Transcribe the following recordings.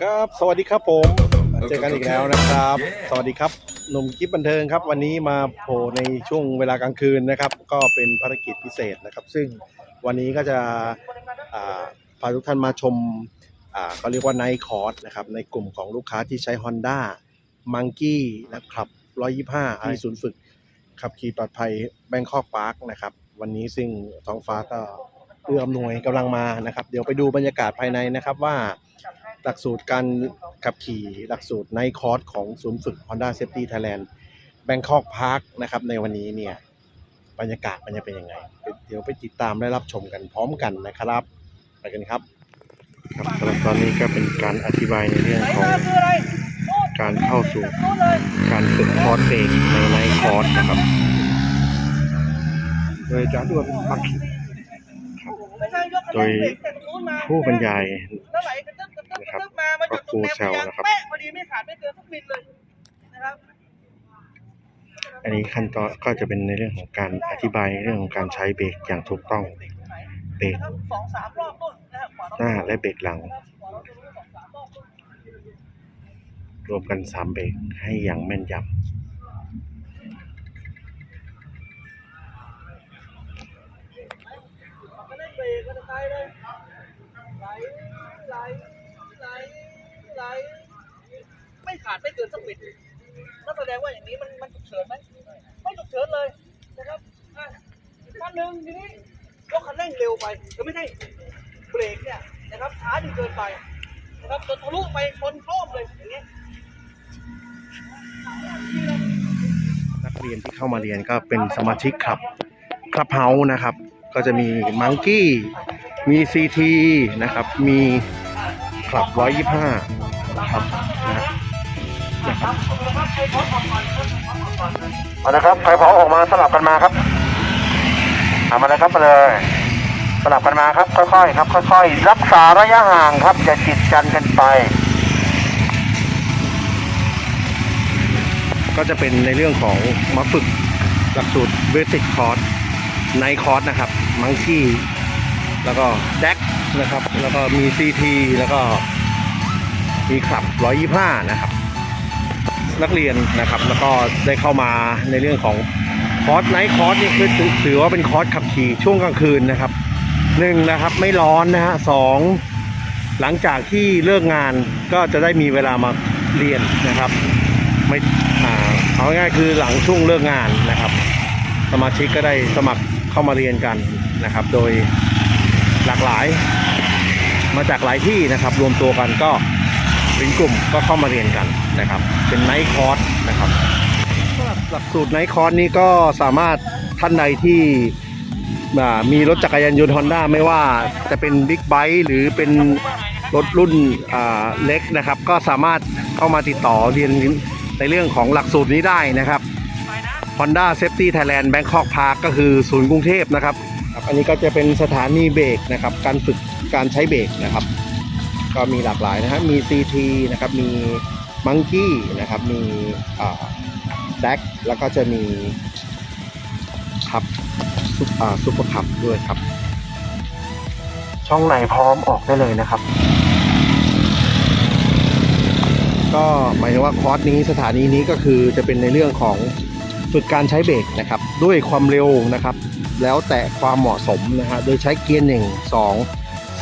ครับสวัสดีครับผม เจอกันอีกแล้วนะครับ สวัสดีครับ หนุ่มกิฟบันเทิงครับ วันนี้มาโผล่ในช่วงเวลากลางคืนนะครับ ก็เป็นภารกิจพิเศษนะครับ ซึ่งวันนี้ก็จะอ่าพาทุกท่านมาชมอ่าเขาเรียกว่าไนท์คอร์สนะครับ ในกลุ่มของลูกค้าที่ใช้ Honda Monkey นะครับ 125ที่ศูนย์ฝึกขับขี่ปลอดภัยแบงคอกพาร์คนะครับ วันนี้ซึ่งท้องฟ้าก็ เอื้ออำนวยกำลังมานะครับ เดี๋ยวไปดูบรรยากาศภายในนะครับว่าหลักสูตรการขับขี่หลักสูตรในคอร์สของศูนย์ฝึก Honda Safety Thailand Bangkok Park นะครับในวันนี้เนี่ยบรรยากาศมันจะเป็นยังไง เดี๋ยวไปติดตามและรับชมกันพร้อมกันนะครับ ไปกันครับ ครับสำหรับตอนนี้ก็เป็นการอธิบายในเรื่องของการเข้าสู่การฝึกคอร์สเบรกในในคอร์สนะครับโดยอาจารย์ด้วยเป็นพัก โดยผู้บรรยายนะครับก็ครูแซวนะครับพอดีไม่ขาดไม่เกินสักมิลเลยนะครับอันนี้ขั้นตอนก็จะเป็นในเรื่องของการอธิบายเรื่องของการใช้เบรกอย่างถูกต้องเบรกหน้าและเบรกหลัง รวมกันสามเบรกให้อย่างแม่นยก็ ไปเลยไหลไหลไหลไหลไม่ขาดไม่เกินสักมิลนั่นแสดงว่าอย่างนี้มันมันฉุกเฉินไหมไม่ฉุกเฉินเลยนะครับอะอีกขั้นหนึ่งทีนี้ยกคันเร่งเร็วไปก็ไม่ใช่เบรกเนี่ยนะครับช้าจนเกินไปนะครับจนทะลุไปชนโครมเลยอย่างเงี้ยนักเรียนที่เข้ามาเรียนก็เป็นสมาชิกครับคลับเฮาส์นะครับ ก็จะมีมังกี้มีซีทีนะครับ มีคลับ125นะครับนะครับมานะครับใครพอออกมาสลับกันมาครับเอามาเลยครับมาเลยสลับกันมาครับ ค่อยๆครับ ค่อยๆรักษาระยะห่างครับอย่าจิตจันกันไป ก็จะเป็นในเรื่องของมาฝึกหลักสูตรเบสิกคอร์ส ไนคอสนะครับมังคีแล้วก็แดกนะครับ แล้วก็มีซีทีแล้วก็มีขับ125 นะครับ นักเรียนนะครับ แล้วก็ได้เข้ามาในเรื่องของคอร์สไนคอร์สนี่คือถือว่าเป็นคอร์สขับขี่ช่วงกลางคืนนะครับหนึ่งนะครับไม่ร้อนนะฮะสองหลังจากที่เลิกงานก็จะได้มีเวลามาเรียนนะครับไม่อ่าเอาง่ายๆคือหลังช่วงเลิกงานนะครับ สมาชิกก็ได้สมัคร เข้ามาเรียนกันนะครับ โดยหลากหลายมาจากหลายที่นะครับ รวมตัวกันก็เป็นกลุ่มก็เข้ามาเรียนกันนะครับ เป็นไนท์คอร์สนะครับสำหรับหลักสูตรไนท์คอร์สนี้ก็สามารถท่านใดที่มีรถจักรยานยนต์ฮอนด้าไม่ว่าจะเป็นบิ๊กไบค์หรือเป็นรถรุ่นเล็กนะครับ ก็สามารถเข้ามาติดต่อเรียนในเรื่องของหลักสูตรนี้ได้นะครับ Honda Safety Thailand Bangkok Park ก็คือศูนย์กรุงเทพนะครับครับ อันนี้ก็จะเป็นสถานีเบรกนะครับ การฝึกการใช้เบรกนะครับ ก็มีหลากหลายนะครับมี CT นะครับ มี Monkey นะครับ มีอ่า DAC แล้วก็จะมีขับซุปซุปเปอร์ขับด้วยครับ ช่องไหนพร้อมออกได้เลยนะครับ ก็หมายถึงว่าคอร์สนี้สถานีนี้ก็คือจะเป็นในเรื่องของ ฝึกการใช้เบรกนะครับด้วยความเร็วนะครับ แล้วแต่ความเหมาะสมนะฮะโดยใช้เกียร์หนึ่งสอง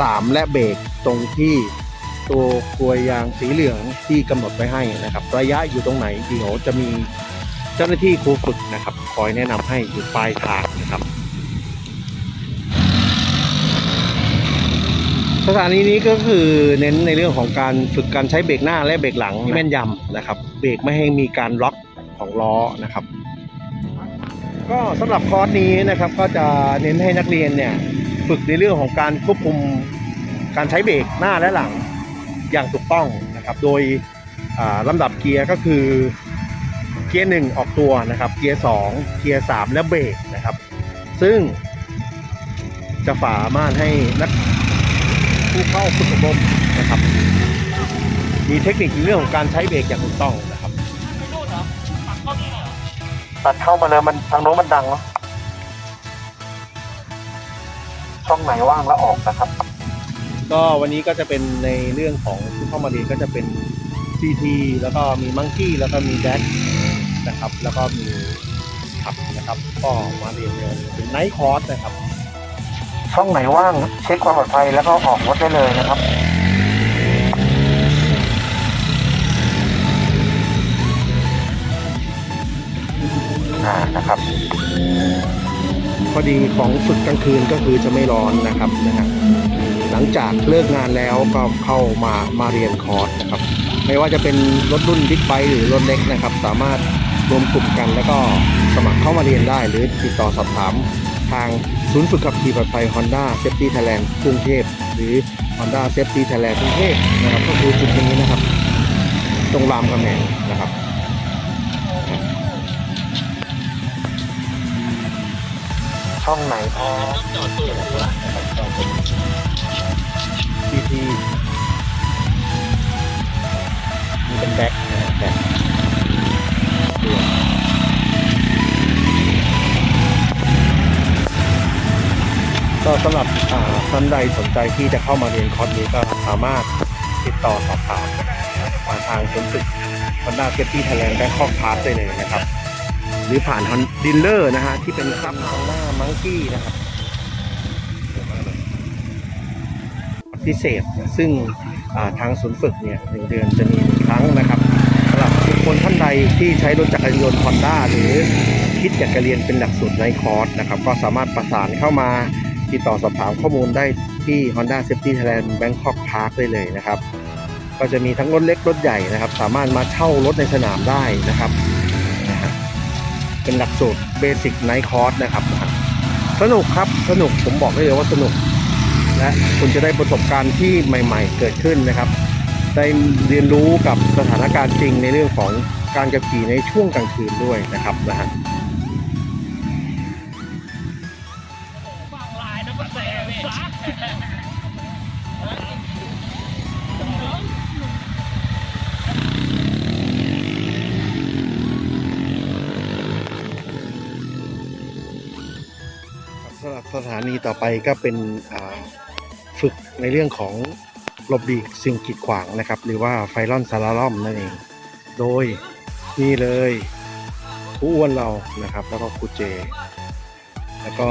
สามและเบรกตรงที่ตัวกลวยยางสีเหลืองที่กำหนดไว้ให้นะครับ ระยะอยู่ตรงไหนเดี๋ยวจะมีเจ้าหน้าที่ครูฝึกนะครับ คอยแนะนำให้อยู่ปลายทางนะครับสถานีนี้ก็คือเน้นในเรื่องของการฝึกการใช้เบรกหน้าและเบรกหลังที่แม่นยำนะครับ เบรกไม่ให้มีการล็อกของล้อนะครับ ก็สำหรับคอร์สนี้นะครับก็จะเน้นให้นักเรียนเนี่ยฝึกในเรื่องของการควบคุมการใช้เบรกหน้าและหลังอย่างถูกต้องนะครับ โดยอ่าลำดับเกียร์ก็คือเกียร์หนึ่งออกตัวนะครับ เกียร์สองเกียร์สามและเบรกนะครับ ซึ่งจะสามารถให้นักผู้เข้าฝึกอบรมนะครับ มีเทคนิคในเรื่องของการใช้เบรกอย่างถูกต้องนะ ตัดเข้ามาเลยมันทางโน้นมันดังเนาะช่องไหนว่างแล้วออกนะครับ ก็วันนี้ก็จะเป็นในเรื่องของที่เข้ามาเรียนก็จะเป็น CT แล้วก็มีมังกี้แล้วก็มีแดกนะครับ แล้วก็มีขับนะครับ ก็มาเรียนเนี่ยเป็นไนท์คอร์สนะครับ ช่องไหนว่างเช็คความปลอดภัยแล้วก็ออกรถได้เลยนะครับ อ่านะครับข้อดีของฝึกกลางคืนก็คือจะไม่ร้อนนะครับนะฮะหลังจากเลิกงานแล้วก็เข้ามามาเรียนคอร์สนะครับ ไม่ว่าจะเป็นรถรุ่นบิ๊กไบค์หรือรถเล็กนะครับ สามารถรวมกลุ่มกันแล้วก็สมัครเข้ามาเรียนได้ หรือติดต่อสอบถามทางศูนย์ฝึกขับขี่ปลอดภัย Honda Safety Thailand กรุงเทพหรือ Honda Safety Thailand กรุงเทพนะครับก็คือจุดนี้นะครับ ตรงรามคำแหงนะครับ ช่องไหนพอทีทีนี่เป็นแบ็คแบ็คก็สำหรับอ่าท่านใดสนใจที่จะเข้ามาเรียนคอร์สนี้ก็สามารถติดต่อสอบถามมาทางศูนย์ฝึก Honda Safety Thailand Bangkok Pass ได้เลยนะครับ หรือผ่านดิลเลอร์นะฮะที่เป็นซับ Honda Monkey นะครับพิเศษซึ่งาทางศูนย์ฝึกเนี่ยหนึ่งเดือนจะมีครั้งนะครับสำหรับบุคคลท่านใดที่ใช้รถจักรยานยนต์ Honda หรือคิดอยากจะเรียนเป็นหลักสูตรในคอร์สนะครับ ก็สามารถประสานเข้ามาติดต่อสอบถามข้อมูลได้ที่ Honda Safety Thailand Bangkok Park ได้เลยนะครับ ก็จะมีทั้งรถเล็กรถใหญ่นะครับ สามารถมาเช่ารถในสนามได้นะครับ เป็นหลักสูตรเบสิกไนท์คอร์สนะครับ สนุกครับสนุกผมบอกได้เลยว่าสนุก และคุณจะได้ประสบการณ์ที่ใหม่ ๆ เกิดขึ้นนะครับ ได้เรียนรู้กับสถานการณ์จริงในเรื่องของการขับขี่ในช่วงกลางคืนด้วยนะครับนะฮะ สำหรับสถานีต่อไปก็เป็นอ่าฝึกในเรื่องของหลบดีกสิ่งกีดขวางนะครับ หรือว่าไฟลอนซาลาลอมนั่นเอง โดยนี่เลยครูอ้วนเรานะครับ แล้วก็ครูเจ แล้วก็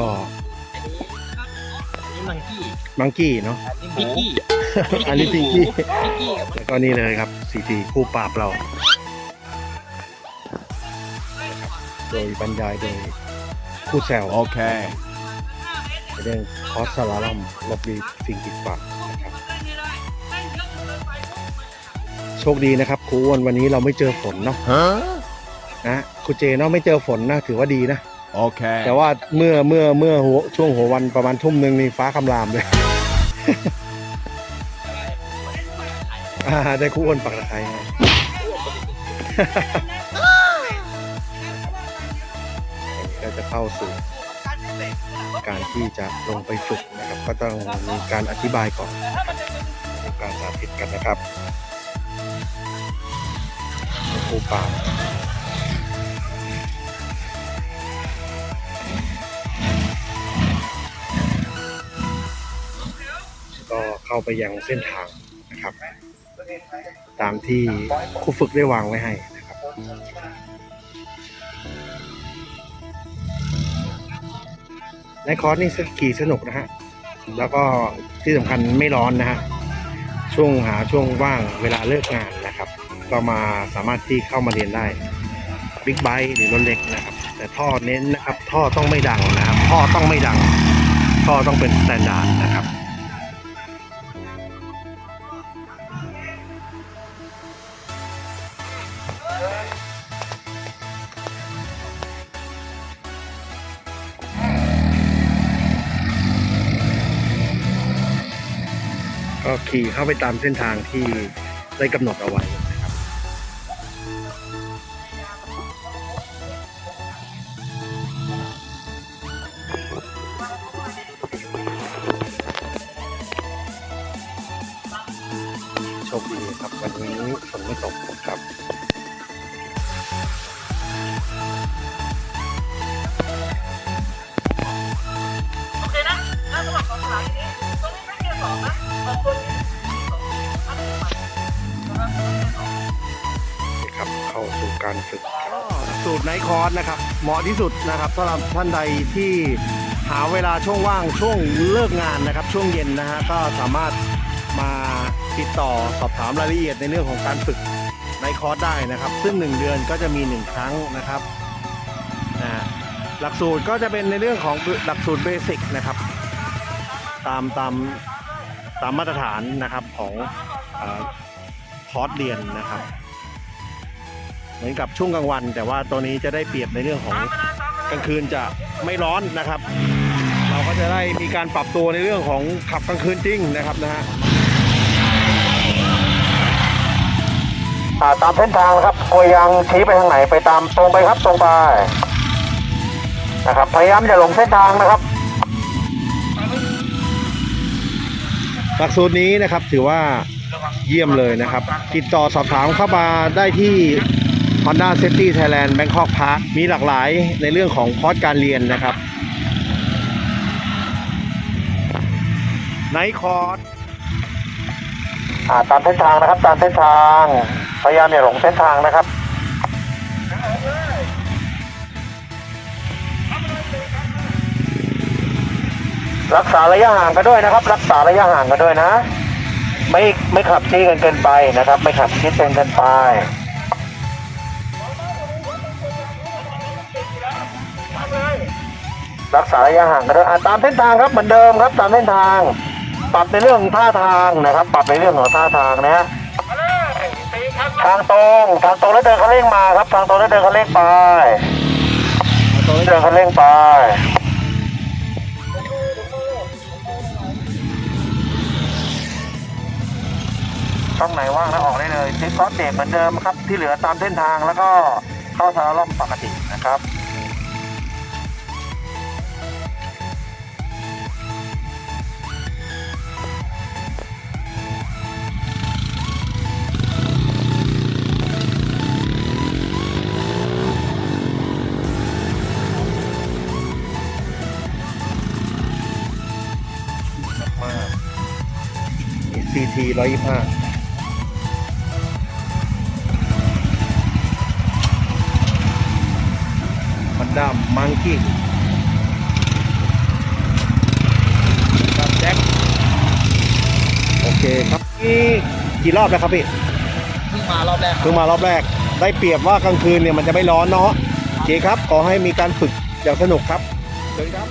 นี่มังกี้มังกี้เนาะอันนี้พิกกี้อันนี้พิงกี้พิกกี้กับแล้วก็นี่เลยครับซีทีคู่ปราบเรา โดยบรรยายโดยคู่แซว Okay. ใน เรื่องคอสซาลาลัมหลบดีสิ่งกีดขวางนะครับโชคดีนะครับครูอ้วนวันนี้เราไม่เจอฝนเนาะ Huh? นะครูเจเนาะไม่เจอฝนนะถือว่าดีนะ Okay. แต่ว่าเมื่อเมื่อเมื่อหัวช่วงหัววันประมาณทุ่มหนึ่งนี่ฟ้าคำรามเลยอ่าได้ครูอ้วนปักตะไคร้ให้ก็จะเข้าสู่ การที่จะลงไปฝึกนะครับ ก็ต้องมีการอธิบายก่อนการสาธิตกันนะครับครูป่าก็เข้าไปยังเส้นทางนะครับ ตามที่ครูฝึกได้วางไว้ให้ ในคอร์สนี่ขี่สนุกนะฮะ แล้วก็ที่สำคัญไม่ร้อนนะฮะ ช่วงหาช่วงว่างเวลาเลิกงานนะครับ ก็มาสามารถที่เข้ามาเรียนได้บิ๊กไบค์หรือรถเล็กนะครับ แต่ท่อเน้นนะครับ ท่อต้องไม่ดังนะครับ ท่อต้องไม่ดัง ท่อต้องเป็นสแตนดาร์ดนะครับ ขี่เข้าไปตามเส้นทางที่ได้กำหนดเอาไว้ การฝึกสูตรไนท์คอร์สนะครับ เหมาะที่สุดนะครับสำหรับท่านใดที่หาเวลาช่วงว่างช่วงเลิกงานนะครับ ช่วงเย็นนะฮะก็สามารถมาติดต่อสอบถามรายละเอียดในเรื่องของการฝึกไนคอร์สได้นะครับ ซึ่ง 1 เดือนก็จะมี 1 ครั้งนะครับนะหลักสูตรก็จะเป็นในเรื่องของหลักสูตรเบสิกนะครับ ตามตามตามมาตรฐานนะครับของอคอร์สเรียนนะครับ เหมือนกับช่วงกลางวัน แต่ว่าตัวนี้จะได้เปรียบในเรื่องของกลางคืนจะไม่ร้อนนะครับ เราก็จะได้มีการปรับตัวในเรื่องของขับกลางคืนจริงนะครับนะฮะอ่าตามเส้นทางนะครับกลวยยางชี้ไปทางไหนไปตามตรงไปครับตรงไปนะครับพยายามอย่าหลงเส้นทางนะครับหลักสูตรนี้นะครับถือว่าเยี่ยมเลยนะครับ ติดต่อสอบถามเข้ามาได้ที่ Honda Safety Thailand Bangkok Park มีหลากหลายในเรื่องของคอร์สการเรียนนะครับไนคอร์สอ่าตามเส้นทางนะครับ ตามเส้นทาง พยายามอย่าหลงเส้นทางนะครับรักษาระยะห่างกันด้วยนะครับ รักษาระยะห่างกันด้วยนะ ไม่ไม่ขับจี้กันเกินไปนะครับ ไม่ขับชิดกันเกินไป รักษาระยะห่างกันด้วยอะตามเส้นทางครับเหมือนเดิมครับตามเส้นทาง ปรับในเรื่องของท่าทางนะครับ ปรับในเรื่องของท่าทางนะฮะทางตรงทางตรงแล้วเดินคันเร่งมาครับ ทางตรงแล้วเดินคันเร่งไปทางตรงแล้วเดินคันเร่งไปช่องไหนว่างแล้วออกได้เลยซิปคอสเบรกเหมือนเดิมครับ ที่เหลือตามเส้นทางแล้วก็เข้าทางล่อมปกตินะครับ ร้อยยี่ห้ามันดำมังกี้ครับแจ็คโอเคครับนี่กี่รอบแล้วครับพี่เพิ่งมารอบแรกเพิ่งมารอบแรก ได้เปรียบว่ากลางคืนเนี่ยมันจะไม่ร้อนเนาะโอเคครับ ขอให้มีการฝึกอย่างสนุกครับเชิญครับ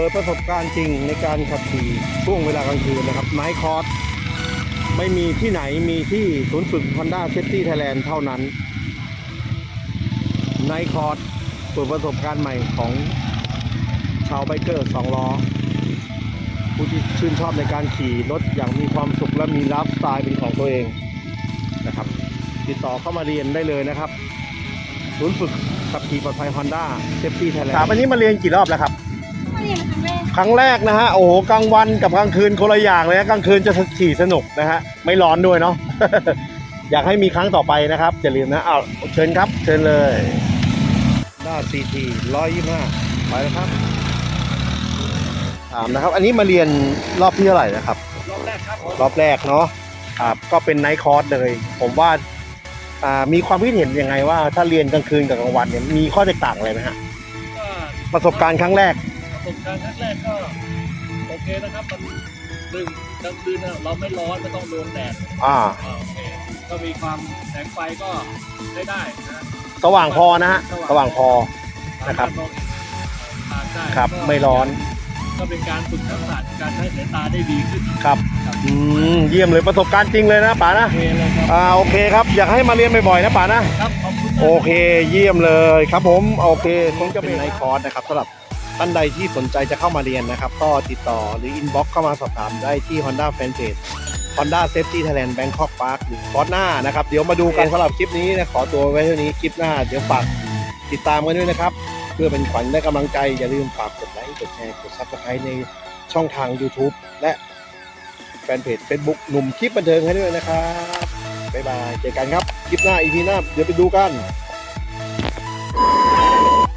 เปิดประสบการณ์จริงในการขับขี่ช่วงเวลากลางคืนนะครับไนท์คอร์สไม่มีที่ไหนมีที่ศูนย์ฝึก Honda Safety Thailand เท่านั้นไนท์คอร์สเปิดประสบการณ์ใหม่ของชาวไบเกอร์สองล้อผู้ที่ชื่นชอบในการขี่รถอย่างมีความสุขและมีลฟ์สไตล์เป็นของตัวเองนะครับ ติดต่อเข้ามาเรียนได้เลยนะครับ ศูนย์ฝึกขับขี่ปลอดภัย Honda Safety Thailand ครับอันนี้มาเรียนกี่รอบแล้วครับ ครั้งแรกครั้งแรกนะฮะโอ้โหกลางวันกับกลางคืนคนละอย่างเลยนะกลางคืนจะขี่สนุกนะฮะไม่ร้อนด้วยเนาะ อยากให้มีครั้งต่อไปนะครับอย่าลืมนะเอาวเชิญครับ เชิญเลยด้าซีทีร้อยยี่ห้าไปแล้วครับถามนะครับ อันนี้มาเรียนรอบที่เท่าไหร่นะครับ รอบแรกครับผมรอบแรกเนาะครับก็เป็นไนท์คอร์สเลย ผมว่าอ่ามีความคิดเห็นยังไงว่าถ้าเรียนกลางคืนกับกลางวันเนี่ยมีข้อแตกต่างอะไรไหมฮะก็ประสบการณ์ครั้งแรกประ สบการณ์ครั้งแรกก็โอเคนะครับมันหนึ่งกลางคืนน่ะเราไม่ร้อนไม่ต้องโดนแดดอ่า อ่าโอเคก็มีความแสงไฟก็ได้ได้นะสว่างพอนะฮะ สว่างพอ นะครับ สามารถมองเห็นทางได้ครับ ก็ไม่ร้อน ก็เป็นการฝึกทักษะการใช้สายตาได้ดีขึ้นครับอืม เยี่ยมเลยประสบการณ์จริงเลยนะป๋านะ โอเคเลยครับอ่า โอเคครับ อยากให้มาเรียนบ่อยๆนะป๋านะ ครับขอบคุณมาก โอเค เยี่ยมเลยครับผม โอเคคงจะเป็นไนท์คอร์สนะครับสำหรับ ท่านใดที่สนใจจะเข้ามาเรียนนะครับ ก็ติดต่อหรืออินบ็อกเข้ามาสอบถามได้ที่ Honda Fanpage Honda Safety Thailand Bangkok Park หรือคอร์สหน้านะครับ เดี๋ยวมาดูกันสำหรับคลิปนี้นะขอตัวไว้เท่านี้คลิปหน้า เดี๋ยวฝากติดตามกันด้วยนะครับ เพื่อเป็นขวัญและกำลังใจ อย่าลืมฝากกดไลค์กดแชร์กด Subscribe ในช่องทาง YouTube และแฟนเพจ Facebook หนุ่มคลิปบันเทิงให้ด้วยนะครับบ๊ายบายเจอกันครับ คลิปหน้าอีพีหน้า เดี๋ยวไปดูกันค